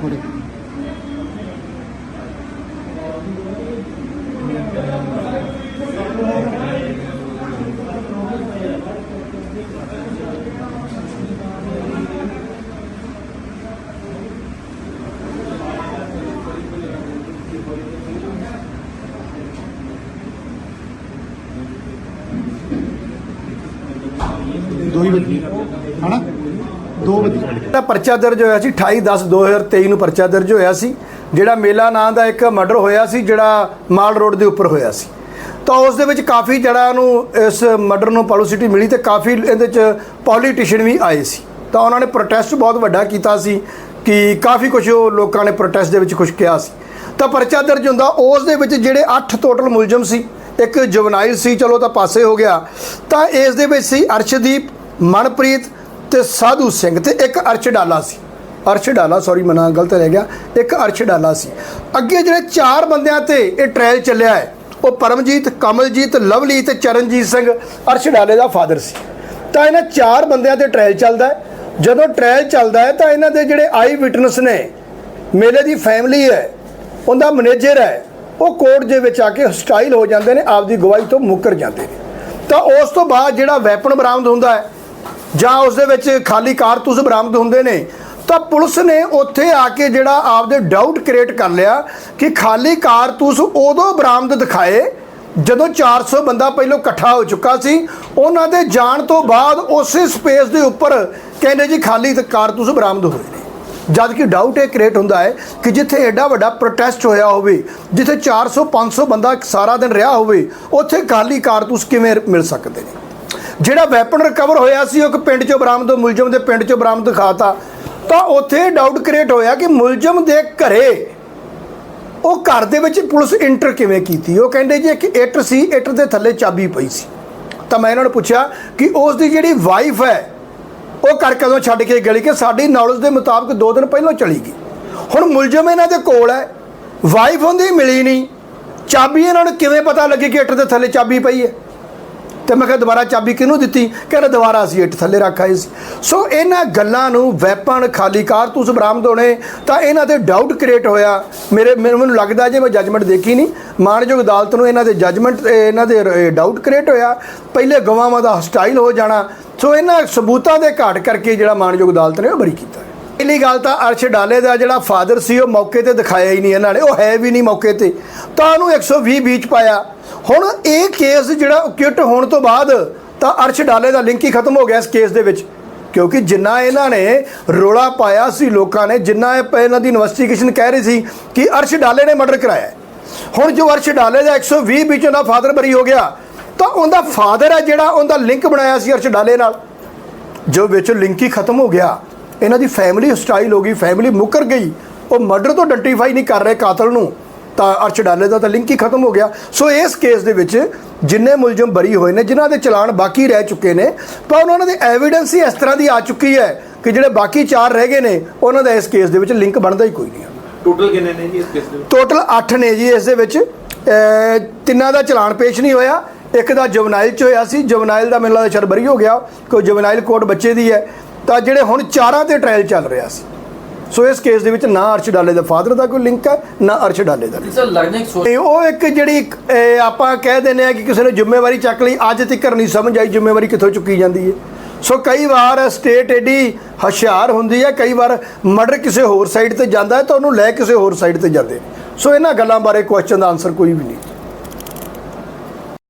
ਕੁੜੀ ਦੋ ਹੀ ਵੱਜੀ ਹਨਾ ਦੋ ਵੱਜੀ ਜਿਹੜਾ ਪਰਚਾ ਦਰਜ ਹੋਇਆ ਸੀ 28 10 2023 ਨੂੰ ਪਰਚਾ ਦਰਜ ਹੋਇਆ ਸੀ। ਜਿਹੜਾ ਮੇਲਾ ਨਾਂ ਦਾ ਇੱਕ ਮਰਡਰ ਹੋਇਆ ਸੀ, ਜਿਹੜਾ ਮਾਲ ਰੋਡ ਦੇ ਉੱਪਰ ਹੋਇਆ ਸੀ। ਤਾਂ ਉਸ ਦੇ ਵਿੱਚ ਕਾਫੀ ਜਿਹੜਾ ਨੂੰ ਇਸ ਮਰਡਰ ਨੂੰ ਪਬਲਿਸਿਟੀ ਮਿਲੀ ਤੇ ਕਾਫੀ ਇਹਦੇ ਚ ਪੋਲੀਟੀਸ਼ੀਅਨ ਵੀ ਆਏ ਸੀ। ਤਾਂ ਉਹਨਾਂ ਨੇ ਪ੍ਰੋਟੈਸਟ ਬਹੁਤ ਵੱਡਾ ਕੀਤਾ ਸੀ ਕਿ ਕਾਫੀ ਕੁਝ ਉਹ ਲੋਕਾਂ ਨੇ ਪ੍ਰੋਟੈਸਟ ਦੇ ਵਿੱਚ ਕੁਝ ਕਿਹਾ ਸੀ। ਤਾਂ ਪਰਚਾ ਦਰਜ ਹੁੰਦਾ, ਉਸ ਦੇ ਵਿੱਚ ਜਿਹੜੇ 8 ਟੋਟਲ ਮੁਲਜ਼ਮ ਸੀ, ਇੱਕ ਜਵਨਾਈਲ ਸੀ, ਚਲੋ ਤਾਂ ਪਾਸੇ ਹੋ ਗਿਆ। ਤਾਂ ਇਸ ਦੇ ਵਿੱਚ ਸੀ ਅਰਸ਼ਦੀਪ, ਮਨਪ੍ਰੀਤ ਤੇ ਸਾਧੂ ਸਿੰਘ ਤੇ ਇੱਕ ਅਰਸ਼ ਡਾਲਾ ਸੀ। ਅਰਸ਼ ਡਾਲਾ ਸੌਰੀ ਮਨਾ ਗਲਤ ਰਹਿ ਗਿਆ। ਇੱਕ ਅਰਸ਼ ਡਾਲਾ ਸੀ। ਅੱਗੇ ਜਿਹੜੇ ਚਾਰ ਬੰਦਿਆਂ ਤੇ ਇਹ ਟ੍ਰਾਇਲ ਚੱਲਿਆ ਹੈ, ਉਹ ਪਰਮਜੀਤ, ਕਮਲਜੀਤ ਲਵਲੀ ਤੇ ਚਰਨਜੀਤ ਸਿੰਘ ਅਰਸ਼ ਡਾਲੇ ਦਾ ਫਾਦਰ ਸੀ। ਤਾਂ ਇਹਨਾਂ ਚਾਰ ਬੰਦਿਆਂ ਤੇ ਟ੍ਰਾਇਲ ਚੱਲਦਾ ਹੈ। ਜਦੋਂ ਟ੍ਰਾਇਲ ਚੱਲਦਾ ਹੈ, ਤਾਂ ਇਹਨਾਂ ਦੇ ਜਿਹੜੇ ਆਈ ਵਿਟਨੈਸ ਨੇ, ਮੇਲੇ ਦੀ ਫੈਮਿਲੀ ਹੈ, ਉਹਦਾ ਮੈਨੇਜਰ ਹੈ, ਉਹ ਕੋਰਟ ਦੇ ਵਿੱਚ ਆ ਕੇ ਹਸਟਾਈਲ ਹੋ ਜਾਂਦੇ ਨੇ, ਆਪਦੀ ਗਵਾਹੀ ਤੋਂ ਮੁੱਕਰ ਜਾਂਦੇ ਨੇ। ਤਾਂ ਉਸ ਤੋਂ ਬਾਅਦ ਜਿਹੜਾ ਵੈਪਨ ਬਰਾਮਦ ਹੁੰਦਾ ਹੈ ਜਾਂ ਉਸ ਦੇ ਵਿੱਚ ਖਾਲੀ ਕਾਰਤੂਸ ਬਰਾਮਦ ਹੁੰਦੇ ਨੇ, ਤਾਂ ਪੁਲਿਸ ਨੇ ਉੱਥੇ ਆ ਕੇ ਜਿਹੜਾ ਆਪਦੇ ਡਾਊਟ ਕ੍ਰੀਏਟ ਕਰ ਲਿਆ ਕਿ ਖਾਲੀ ਕਾਰਤੂਸ ਉਦੋਂ ਬਰਾਮਦ ਦਿਖਾਏ ਜਦੋਂ 400 ਬੰਦਾ ਪਹਿਲਾਂ ਇਕੱਠਾ ਹੋ ਚੁੱਕਾ ਸੀ। ਉਹਨਾਂ ਦੇ ਜਾਣ ਤੋਂ ਬਾਅਦ ਉਸੇ ਸਪੇਸ ਦੇ ਉੱਪਰ ਕਹਿੰਦੇ ਜੀ ਖਾਲੀ ਤੇ ਕਾਰਤੂਸ ਬਰਾਮਦ ਹੋਏ ਨੇ। ਜਦ ਕਿ ਡਾਊਟ ਇਹ ਕ੍ਰੀਏਟ ਹੁੰਦਾ ਹੈ ਕਿ ਜਿੱਥੇ ਐਡਾ ਵੱਡਾ ਪ੍ਰੋਟੈਸਟ ਹੋਇਆ ਹੋਵੇ, ਜਿੱਥੇ 400 500 ਬੰਦਾ ਸਾਰਾ ਦਿਨ ਰਿਹਾ ਹੋਵੇ, ਉੱਥੇ ਖਾਲੀ ਕਾਰਤੂਸ ਕਿਵੇਂ ਮਿਲ ਸਕਦੇ ਨੇ? ਜਿਹੜਾ ਵੈਪਨ ਰਿਕਵਰ ਹੋਇਆ ਸੀ, ਉਹ ਇੱਕ ਪਿੰਡ ਚੋਂ ਬਰਾਮਦ, ਮੁਲਜ਼ਮ ਦੇ ਪਿੰਡ ਚੋਂ ਬਰਾਮਦ ਦਿਖਾਤਾ। ਤਾਂ ਉੱਥੇ ਡਾਊਟ ਕ੍ਰੀਏਟ ਹੋਇਆ ਕਿ ਮੁਲਜ਼ਮ ਦੇ ਘਰੇ ਉਹ ਘਰ ਦੇ ਵਿੱਚ ਪੁਲਿਸ ਇੰਟਰ ਕਿਵੇਂ ਕੀਤੀ? ਉਹ ਕਹਿੰਦੇ ਜੀ, ਇੱਕ ਇੱਟ ਸੀ, ਇੱਟ ਦੇ ਥੱਲੇ ਚਾਬੀ ਪਈ ਸੀ। ਤਾਂ ਮੈਂ ਇਹਨਾਂ ਨੂੰ ਪੁੱਛਿਆ ਕਿ ਉਸ ਦੀ ਜਿਹੜੀ ਵਾਈਫ ਹੈ, ਉਹ ਘਰ ਕਦੋਂ ਛੱਡ ਕੇ ਗਲੀ ਕਿ ਸਾਡੀ ਨੌਲੇਜ ਦੇ ਮੁਤਾਬਕ 2 ਦਿਨ ਪਹਿਲਾਂ ਚਲੀ ਗਈ। ਹੁਣ ਮੁਲਜ਼ਮ ਇਹਨਾਂ ਦੇ ਕੋਲ ਹੈ ਵਾਈਫ ਹੁੰਦੀ ਮਿਲੀ ਨਹੀਂ। ਚਾਬੀ ਇਹਨਾਂ ਨੂੰ ਕਿਵੇਂ ਪਤਾ ਲੱਗੀ ਕਿ ਇੱਟ ਦੇ ਥੱਲੇ ਚਾਬੀ ਪਈ ਹੈ? ਤੇ ਮੈਂ ਕਿਹਾ ਦੁਬਾਰਾ ਚਾਬੀ ਕਿਹਨੂੰ ਦਿੱਤੀ? ਕਹਿੰਦਾ ਦੁਬਾਰਾ ਅਸੀਂ ਇੱਟ ਥੱਲੇ ਰੱਖ ਆਏ ਸੀ। ਸੋ ਇਹਨਾਂ ਗੱਲਾਂ ਨੂੰ ਵੈਪਨ, ਖਾਲੀ ਕਾਰਤੂਸ ਬਰਾਮਦ ਹੋਣੇ ਤਾਂ ਇਹਨਾਂ ਤੇ ਡਾਊਟ ਕ੍ਰੀਏਟ ਹੋਇਆ। ਮੇਰੇ, ਮੈਨੂੰ ਮੈਨੂੰ ਲੱਗਦਾ ਜੇ ਮੈਂ ਜੱਜਮੈਂਟ ਦੇਖੀ ਨਹੀਂ, ਮਾਨਯੋਗ ਅਦਾਲਤ ਨੂੰ ਇਹਨਾਂ ਦੇ ਜੱਜਮੈਂਟ ਇਹਨਾਂ ਦੇ ਡਾਊਟ ਕ੍ਰੀਏਟ ਹੋਇਆ। ਪਹਿਲੇ ਗਵਾਹਾਂ ਦਾ ਹਸਟਾਈਲ ਹੋ ਜਾਣਾ। ਸੋ ਇਹਨਾਂ ਸਬੂਤਾਂ ਦੇ ਘਾਟ ਕਰਕੇ ਜਿਹੜਾ ਮਾਨਯੋਗ ਅਦਾਲਤ ਨੇ ਉਹ ਬਰੀ ਕੀਤਾ। ਪਹਿਲੀ ਗੱਲ ਤਾਂ ਅਰਸ਼ ਡਾਲੇ ਦਾ ਜਿਹੜਾ ਫਾਦਰ ਸੀ, ਉਹ ਮੌਕੇ ਤੇ ਦਿਖਾਇਆ ਹੀ ਨਹੀਂ ਇਹਨਾਂ ਨੇ। ਉਹ ਹੈ ਵੀ ਨਹੀਂ ਮੌਕੇ ਤੇ। ਤਾਂ ਉਹਨੂੰ 120 ਬੀਚ ਪਾਇਆ। ਹੁਣ ਇਹ ਕੇਸ ਜਿਹੜਾ ਕਿਟ ਹੋਣ ਤੋਂ ਬਾਅਦ ਤਾਂ ਅਰਸ਼ ਡਾਲੇ ਦਾ ਲਿੰਕ ਹੀ ਖਤਮ ਹੋ ਗਿਆ ਇਸ ਕੇਸ ਦੇ ਵਿੱਚ। ਕਿਉਂਕਿ ਜਿੰਨਾ ਇਹਨਾਂ ਨੇ ਰੋਲਾ ਪਾਇਆ ਸੀ ਲੋਕਾਂ ਨੇ, ਜਿੰਨਾ ਇਹ ਇਹਨਾਂ ਦੀ ਇਨਵੈਸਟੀਗੇਸ਼ਨ ਕਹਿ ਰਹੀ ਸੀ ਕਿ ਅਰਸ਼ ਡਾਲੇ ਨੇ ਮਰਡਰ ਕਰਾਇਆ ਹੁਣ ਜੋ ਅਰਸ਼ ਡਾਲੇ ਦਾ 120 ਵਿੱਚੋਂ ਦਾ ਫਾਦਰ ਬਰੀ ਹੋ ਗਿਆ, ਤਾਂ ਉਹਦਾ ਫਾਦਰ ਹੈ ਜਿਹੜਾ ਉਹਦਾ ਲਿੰਕ ਬਣਾਇਆ ਸੀ ਅਰਸ਼ ਡਾਲੇ ਨਾਲ। ਜੋ ਵਿੱਚ ਲਿੰਕ ਹੀ ਖਤਮ ਹੋ ਗਿਆ। ਇਹਨਾਂ ਦੀ ਫੈਮਿਲੀ ਸਟਾਈਲ ਹੋ ਗਈ ਫੈਮਿਲੀ ਮੁੱਕਰ ਗਈ। ਉਹ ਮਰਡਰ ਤੋਂ ਆਇਡੈਂਟੀਫਾਈ ਨਹੀਂ ਕਰ ਰਹੇ ਕਾਤਲ ਨੂੰ। ਤਾਂ ਅਰਸ਼ ਡਾਲੇ ਦਾ ਤਾਂ ਲਿੰਕ ਹੀ ਖਤਮ ਹੋ ਗਿਆ। ਸੋ ਇਸ ਕੇਸ ਦੇ ਵਿੱਚ ਜਿੰਨੇ ਮੁਲਜ਼ਮ ਬਰੀ ਹੋਏ ਨੇ ਜਿਨ੍ਹਾਂ ਦੇ ਚਲਾਨ ਬਾਕੀ ਰਹਿ ਚੁੱਕੇ ਨੇ ਪਰ ਉਹਨਾਂ ਦੀ ਐਵੀਡੈਂਸ ਹੀ ਇਸ ਤਰ੍ਹਾਂ ਦੀ ਆ ਚੁੱਕੀ ਹੈ ਕਿ ਜਿਹੜੇ ਬਾਕੀ ਚਾਰ ਰਹਿ ਗਏ ਨੇ ਉਹਨਾਂ ਦਾ ਇਸ ਕੇਸ ਦੇ ਵਿੱਚ ਲਿੰਕ ਬਣਦਾ ਹੀ ਕੋਈ ਨਹੀਂ ਟੋਟਲ ਕਿੰਨੇ ਨੇ ਜੀ ਇਸ ਕੇਸ ਦੇ ਟੋਟਲ 8 ਨੇ ਜੀ ਇਸ ਦੇ ਵਿੱਚ। ਤਿੰਨਾਂ ਦਾ ਚਲਾਨ ਪੇਸ਼ ਨਹੀਂ ਹੋਇਆ। ਇੱਕ ਦਾ ਜਵਨਾਈਲ ਚ ਹੋਇਆ ਸੀ। ਜਵਨਾਈਲ ਦਾ ਮੈਨੂੰ ਲੱਗਦਾ ਸ਼ਾਇਦ ਬਰੀ ਹੋ ਗਿਆ ਕੋਈ ਜਵਨਾਈਲ ਕੋਰਟ ਬੱਚੇ ਦੀ ਹੈ। ਤਾਂ ਜਿਹੜੇ ਹੁਣ ਚਾਰਾਂ ਤੇ ਟ੍ਰਾਇਲ ਚੱਲ ਰਿਹਾ ਸੀ। ਸੋ ਇਸ ਕੇਸ ਦੇ ਵਿੱਚ ਨਾ ਅਰਸ਼ ਡਾਲੇ ਦਾ ਫਾਦਰ ਦਾ ਕੋਈ ਲਿੰਕ ਹੈ ਨਾ ਅਰਸ਼ ਡਾਲੇ ਦਾ ਸਰ ਲੱਗਦਾ ਤੇ ਉਹ ਇੱਕ ਜਿਹੜੀ ਆਪਾਂ ਕਹਿ ਦਿੰਦੇ ਆ ਕਿ ਕਿਸੇ ਨੇ ਜ਼ਿੰਮੇਵਾਰੀ ਚੱਕ ਲਈ ਅੱਜ ਤੱਕ ਨਹੀਂ ਸਮਝ ਆਈ ਜ਼ਿੰਮੇਵਾਰੀ ਕਿੱਥੋਂ ਚੁੱਕੀ ਜਾਂਦੀ ਹੈ। ਸੋ ਕਈ ਵਾਰ ਸਟੇਟ ਏਡੀ ਹੁਸ਼ਿਆਰ ਹੁੰਦੀ ਹੈ ਕਈ ਵਾਰ ਮਰਡਰ ਕਿਸੇ ਹੋਰ ਸਾਈਡ ਤੇ ਜਾਂਦਾ ਹੈ ਤਾਂ ਉਹਨੂੰ ਲੈ ਕਿਸੇ ਹੋਰ ਸਾਈਡ ਤੇ ਜਾਂਦੇ। ਸੋ ਇਹਨਾਂ ਗੱਲਾਂ ਬਾਰੇ ਕੁਐਸਚਨ ਦਾ ਆਨਸਰ ਕੋਈ ਵੀ ਨਹੀਂ।